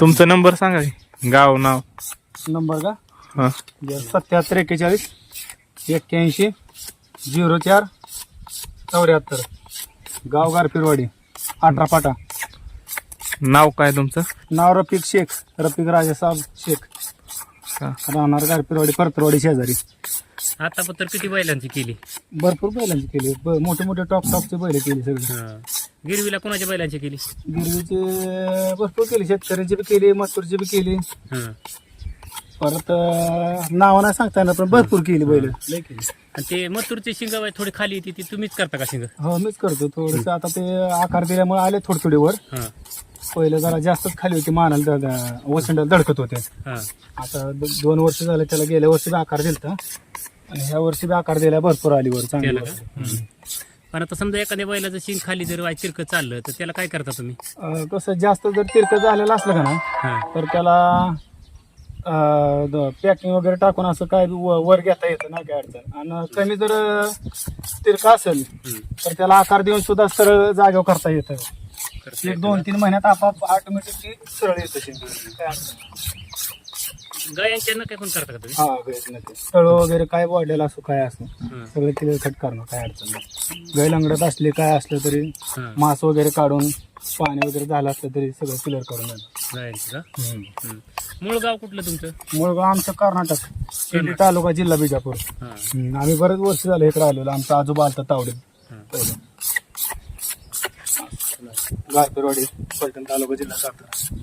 तुमचा नंबर सांगा की. गाव नाव. नंबर का? हा. सत्याहत्तर एक्केचाळीस एक्क्याऐंशी झिरो चार चौऱ्याहत्तर. गाव गारपीरवाडी अठरा फाटा नाव काय तुमचं? नाव रफिक शेख रफिक राजासाहेब शेख. हा. राहणार गारपीरवाडी परतरवाडी शेजारी. आता पत्र किती बैलांची केली? भरपूर बैलांची केली. ब- मोठे मोठे टॉप टॉपचे बैल केली सगळी. गिरवीला कोणाच्या बैलांची केली? गिरवीचे भरपूर केली. शेतकऱ्यांची बी केली मस्तूरची बी केली. हं. परत नावं नाही सांगता येणार पण भरपूर केली बैल. लय केली. आणि ते मथुरची शिंग थोडी खाली येते ती तुम्हीच करता का शिंग? हो मीच करतो. थोडस आता ते आकार दिल्यामुळे आले थोडे थोडे वर हां. पहिलं जरा जास्तच खाली होती मानाला द- वसंडाला धडकत होते. हां. आता द- दोन वर्ष झाले त्याला गेल्या वर्षी बी आकार दिलता. आणि ह्या वर्षी बी आकार दिला भरपूर आली वर चांगली केलं वर. का. पण आता समजा एखाद्या बैलाचं शिंग खाली जर वाय चिरकं चाललं तर त्याला काय करता तुम्ही अं, कसं जास्त जर तिरकं झालेलं असलं का ना हां तर त्याला पॅकिंग वगैरे टाकून असं काय व- वर घेता येतं नाही काय अडचण आणि कमी जर तिरका असेल. तर त्याला आकार देऊन सुद्धा सरळ जागेवर करता येतं करता एक दोन तीन महिन्यात आपाप ऑटोमॅटिकली सरळ येतं शेंग. काय अडचण नाही. गायांच्या नका पण करता का तुम्ही? हा नक्की तळ वगैरे काय वाढलेलं असो काय असो हं. सगळं तिला खट करणं काय अडचण नाही. गाय लंगडत असले काय असलं तरी हं. मांस वगैरे काढून पाणी वगैरे झालं असलं तरी सगळं क्लिअर करून देणं. गायांची का? हं. मूळ गाव कुठलं तुमचं? मूळ गाव आमचं कर्नाटक. शिर्डी तालुका जिल्हा बिजापूर. हां. आम्ही बरेच वर्ष झाले इकडे आलेलो. आमचा आजोबा आलता तावडे हां. गारपेरवाडी पलटण तालुका जिल्हा सातारा.